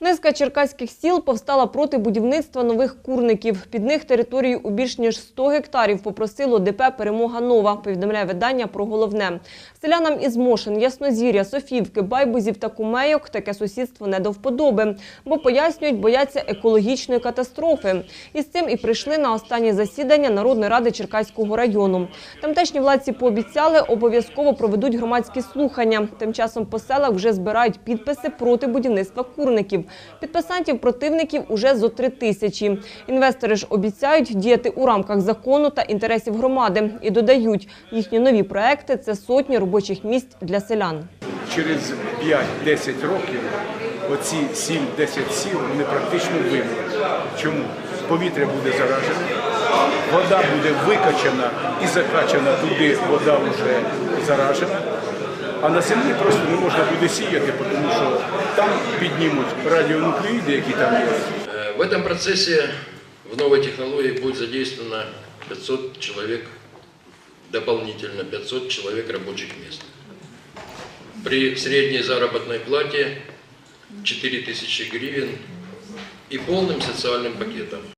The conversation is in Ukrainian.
Низка черкаських сіл повстала проти будівництва нових курників. Під них територію у більш ніж 100 гектарів попросило ДП «Перемога Нова», повідомляє видання про головне. Селянам із Мошин, Яснозір'я, Софівки, Байбузів та Кумейок таке сусідство не до вподоби, бо, пояснюють, бояться екологічної катастрофи. І з цим і прийшли на останнє засідання Народної ради Черкаського району. Тамтешні владці пообіцяли, обов'язково проведуть громадські слухання. Тим часом по селах вже збирають підписи проти будівництва курників. Підписантів противників уже зо три тисячі. Інвестори ж обіцяють діяти у рамках закону та інтересів громади. І додають, їхні нові проекти – це сотні робочих місць для селян. через 5-10 років оці 7-10 сіл вони практично вимруть. Чому? Повітря буде заражене, вода буде викачана і закачана туди, вода вже заражена. А на землі просто не можна буде сіяти, тому що там піднімуть радіонуклеїди, які там є. Э, В этом процессе в новой технологии будет задействовано 500 человек, дополнительно 500 человек рабочих мест. При средней заработной плате 4000 гривен и полным социальным пакетом.